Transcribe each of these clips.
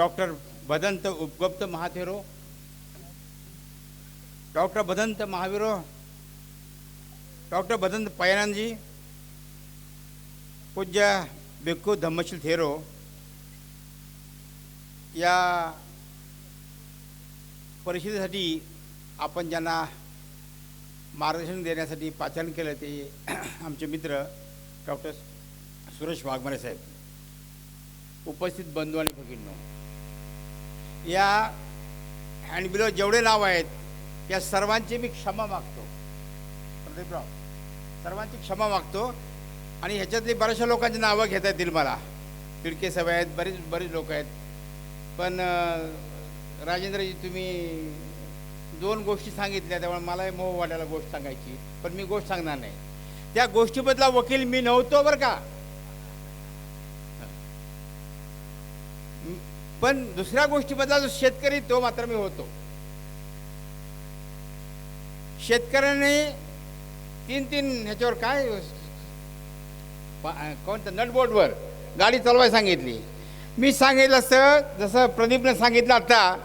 Doctor Bhadant Upagupt Mahathero doctor Bhadant Mahaviro doctor Bhadant पयानंदजी पूज्य भिक्खू धम्मशील थेरो या परिषदेसाठी आपण ज्यांना मार्गदर्शन देण्यासाठी पाचारण केलं ते आमचे मित्र डॉक्टर सुरेश वाघमारे साहेब. उपस्थित बंधू आणि भगिनींनो या हँडबिलो जेवढे नाव आहेत या सर्वांची मी क्षमा मागतो. प्रदीपराव सर्वांची क्षमा मागतो. आणि ह्याच्यातली बऱ्याचशा लोकांची नावं घेता येतील मला. तिडके सभा आहेत बरीच बरीच लोक आहेत. पण राजेंद्रजी तुम्ही दोन गोष्टी सांगितल्या त्यामुळे मलाही मोह वाटायला गोष्ट सांगायची. पण मी गोष्ट सांगणार नाही. त्या गोष्टीबद्दला वकील मी नव्हतो बरं का. पण दुसऱ्या गोष्टीबद्दल जो शेतकरी तो मात्र मी होतो. शेतकऱ्याने तीन तीन ह्याच्यावर काय कोणतं नटबोर्डवर गाडी चालवायला सांगितली. मी सांगितलं असतं जसं प्रदीपने सांगितलं आता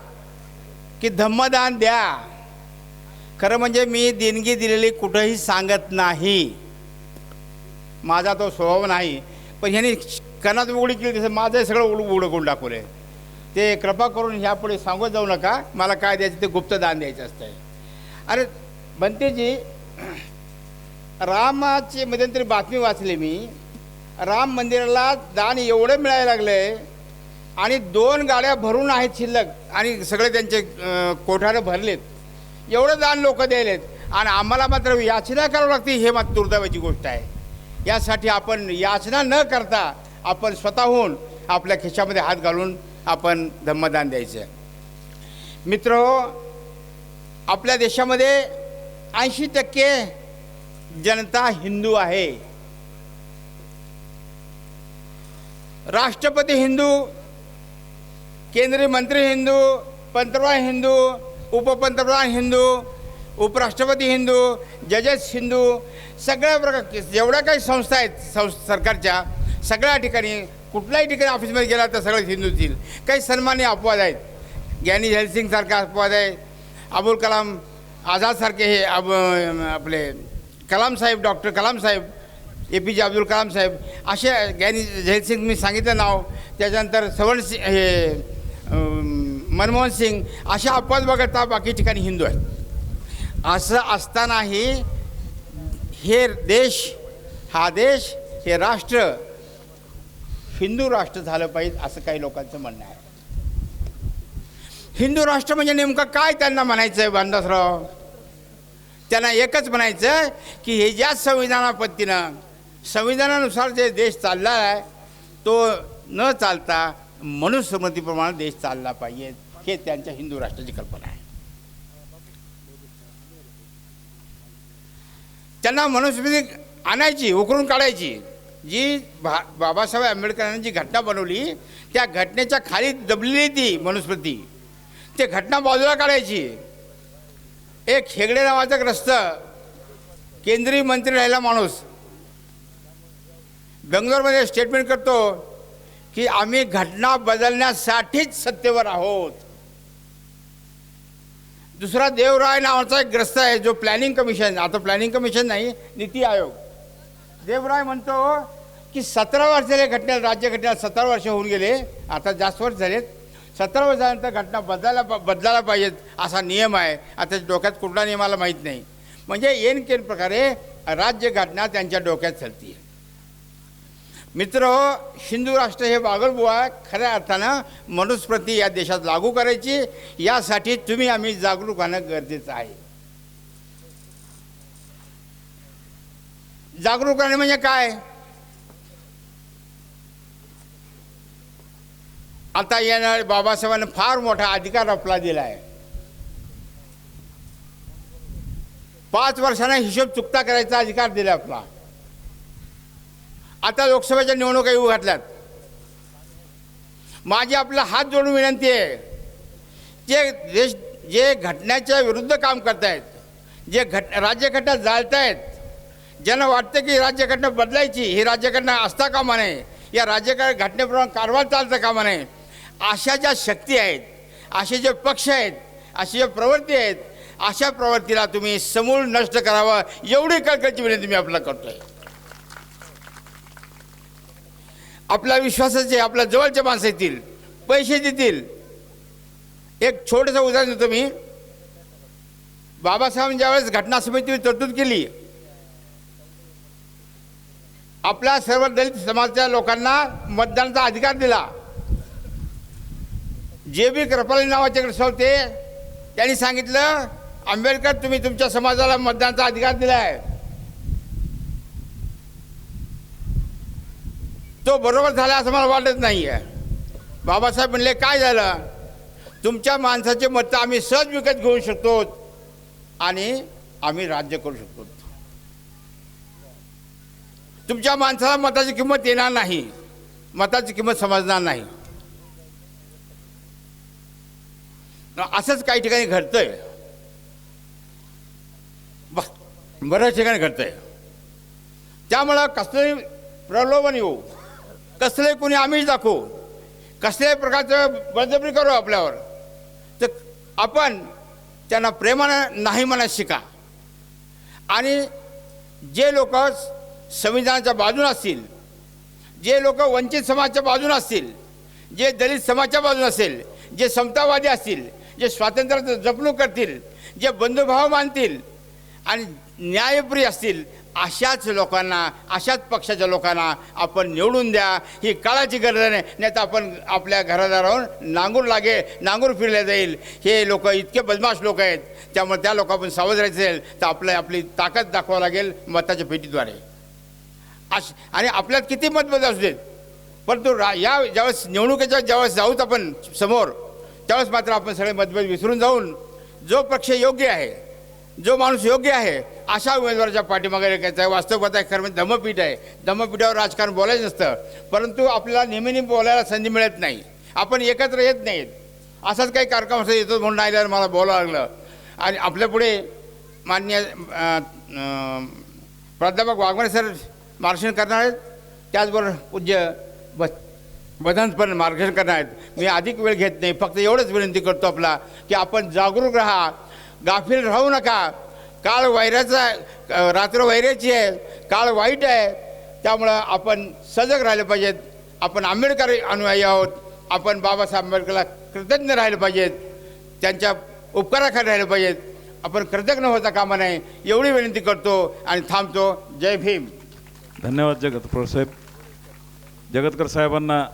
की धम्मदान द्या. खरं म्हणजे मी देणगी दिलेली कुठंही सांगत नाही. माझा तो स्वभाव नाही. पण ह्याने कणात उघडी केली तसं माझं सगळं उघड उडकून टाकू आहे ते कृपा करून ह्यापुढे सांगत जाऊ नका. मला काय द्यायचं ते गुप्त दान द्यायचं असतंय. अरे बनतेजी रामाची मध्यंतरी बातमी वाचली मी. राम मंदिराला दान एवढं मिळायला लागलंय आणि दोन गाड्या भरून आहेत शिल्लक आणि सगळे त्यांचे कोठारं भरलेत. एवढं दान लोक द्यायलेत. आणि आम्हाला मात्र याचना करावी लागते हे मात्र दुर्दैवाची गोष्ट आहे. यासाठी आपण याचना न करता आपण स्वतःहून आपल्या खिशामध्ये हात घालून आपण धम्मदान द्यायचं. मित्र आपल्या देशामध्ये ऐंशी टक्के जनता हिंदू आहे. राष्ट्रपती हिंदू केंद्रीय मंत्री हिंदू पंतप्रधान हिंदू उपपंतप्रधान हिंदू उपराष्ट्रपती हिंदू जजेस हिंदू सगळ्या प्रकार जेवढ्या काही संस्था आहेत संस सरकारच्या सगळ्या ठिकाणी कुठल्याही ठिकाणी ऑफिसमध्ये गेला तर सगळे हिंदूच येईल काही सन्मान्य अपवाद आहेत. ज्ञानी झैलसिंगसारखा अपवाद आहे. अबुल कलाम आझादसारखे हे अब आपले कलाम साहेब doctor Kalam Saheb A P J Abdul Kalam साहेब असे ज्ञानी झैलसिंग मी सांगितलं नाव. त्याच्यानंतर सवर्ण सिंग हे मनमोहन सिंग अशा अपवाद वगळता बाकी ठिकाणी हिंदू आहेत. असं असतानाही हे देश हा देश हे राष्ट्र हिंदू राष्ट्र झालं पाहिजे असं काही लोकांचं म्हणणं आहे. हिंदू राष्ट्र म्हणजे नेमकं काय त्यांना म्हणायचं आहे बांधासराव त्यांना एकच म्हणायचं की हे ज्या संविधानापत्तीनं संविधानानुसार जे देश चालला आहे तो न चालता मनुस्मृतीप्रमाणे देश चालला पाहिजे. हे त्यांच्या हिंदू राष्ट्राची कल्पना आहे. त्यांना मनुस्मृती आणायची उकरून काढायची. जी भा बाबासाहेब आंबेडकरांनी जी घटना बनवली त्या घटनेच्या खाली दबलेली ती मनुस्मृती ते घटना बाजूला काढायची. एक हेगडे नावाचा ग्रस्त केंद्रीय मंत्री राहिला माणूस. बेंगलोरमध्ये स्टेटमेंट करतो की आम्ही घटना बदलण्यासाठीच सत्तेवर आहोत. दुसरा देवराय नावाचा एक ग्रस्त आहे जो प्लॅनिंग कमिशन आता प्लॅनिंग कमिशन नाही नीती आयोग. देवराय म्हणतो की सतरा वर्ष झाले घटनेला राज्य घटनेला सतरा वर्ष होऊन गेले. आता जास्त वर्ष झालेत. सतरा वर्ष झाल्यानंतर घटना बदलायला बदलायला पाहिजेत असा नियम आहे. आता डोक्यात कुठला नियमाला माहीत नाही. म्हणजे येन केन प्रकारे राज्य घटना त्यांच्या डोक्यात चालते मित्र हिंदू राष्ट्र हे बागलबुवा खऱ्या अर्थानं मनुस्मृती या देशात लागू करायची. यासाठी तुम्ही आम्ही जागरूक होणं गरजेचं आहे. जागरूक राहणे म्हणजे काय? आता येणारे बाबासाहेबांनी फार मोठा अधिकार आपला दिला आहे पाच वर्षांना हिशोब चुकता करायचा अधिकार दिला आपला. आता लोकसभेच्या निवडणुका येऊ घातल्यात. माझी आपला हात जोडून विनंती आहे जे देश जे घटनेच्या विरुद्ध काम करतायत जे घट राज्यघटना जाळतायत ज्यांना वाटतं की राज्यघटना बदलायची ही राज्यघटना असता कामा नये या राज्य घटनेप्रमाणे कारवाई चालता कामा नये अशा ज्या शक्ती आहेत असे जे पक्ष आहेत अशी जे प्रवृत्ती आहेत अशा प्रवृत्तीला तुम्ही समूळ नष्ट करावं एवढी कळकळची विनंती मी आपल्याला करतोय. आपल्या विश्वासाचे आपल्या जवळच्या माणसं येतील पैसे देतील. एक छोटंसं उदाहरण देतो मी. बाबासाहेब ज्यावेळेस घटना समितीने तरतूद केली आपल्या सर्व दलित समाजाच्या लोकांना मतदानाचा अधिकार दिला जे बी कृपाली नावाचे होते त्यांनी सांगितलं आंबेडकर तुम्ही तुमच्या समाजाला मतदानाचा अधिकार दिला आहे तो बरोबर झाला असं मला वाटत नाही आहे बाबासाहेब म्हणले काय झालं? तुमच्या माणसाचे मतं आम्ही सहज विकत घेऊ शकतो आणि आम्ही राज्य करू शकतो. तुमच्या माणसाला मताची किंमत येणार नाही. मताची किंमत समजणार नाही. असंच काही ठिकाणी घडतंय. बस बऱ्याच ठिकाणी घडतंय. त्यामुळं कसलंही प्रलोभन येऊ कसले कोणी आमिष दाखवू कसल्याही प्रकारचं बळजबरी करू आपल्यावर तर आपण त्यांना प्रेमानं नाही म्हणत शिका. आणि जे लोक संविधानाच्या बाजून असतील जे लोक वंचित समाजाच्या बाजून असतील जे दलित समाजाच्या बाजून असेल जे समतावादी असतील जे स्वातंत्र्याचं जपणूक करतील जे बंधुभाव मानतील आणि न्यायप्रिय असतील अशाच लोकांना अशाच पक्षाच्या लोकांना आपण निवडून द्या. ही काळाची गरज नाही नाही तर आपण आपल्या घरादारावर नांगूर लागे नांगूर फिरले जाईल. हे लोक इतके बदमाश लोक आहेत त्यामुळे त्या लोकांपासून सावध राहायचं असेल तर आपल्या आपली ताकद दाखवावं लागेल मताच्या पेटीद्वारे. अश आणि आपल्यात किती मतभेद असू देत परंतु रा या ज्यावेळेस निवडणुकीच्या ज्यावेळेस जाऊत आपण समोर त्यावेळेस मात्र आपण सगळे मतभेद विसरून जाऊन जो पक्ष योग्य आहे जो माणूस योग्य आहे अशा उमेदवाराच्या पाठीमागे रेखायचं आहे. वास्तवता आहे खरं म्हणजे धम्मपीठ आहे. धम्मपीठावर राजकारण बोलायचं नसतं. परंतु आपल्याला नेहमी नेहमी बोलायला संधी मिळत नाही. आपण एकत्र येत नाहीत. असाच काही कार्यक्रम असं येतो म्हणून आल्यावर मला बोलावं लागलं. आणि आपल्यापुढे मान्य प्राध्यापक वाघमारे सर मार्गदर्शन करणार आहेत. त्याचबरोबर पूज्य बस बदनपण मार्गदर्शन करणार आहेत. मी अधिक वेळ घेत नाही. फक्त एवढंच विनंती करतो आपला की आपण जागरूक राहा. गाफील राहू नका. काळ वैराचा रात्र वैराची आहे. काळ वाईट आहे. त्यामुळं आपण सजग राहिले पाहिजेत. आपण आंबेडकर अनुयायी आहोत. आपण बाबासाहेब आंबेडकरला कृतज्ञ राहिले पाहिजेत. त्यांच्या उपकाराखाली राहिले पाहिजेत. आपण कृतज्ञ होता कामा नाही. एवढी विनंती करतो आणि थांबतो. जय भीम. धन्यवाद जगत साहेब. जगतकर साहेबांना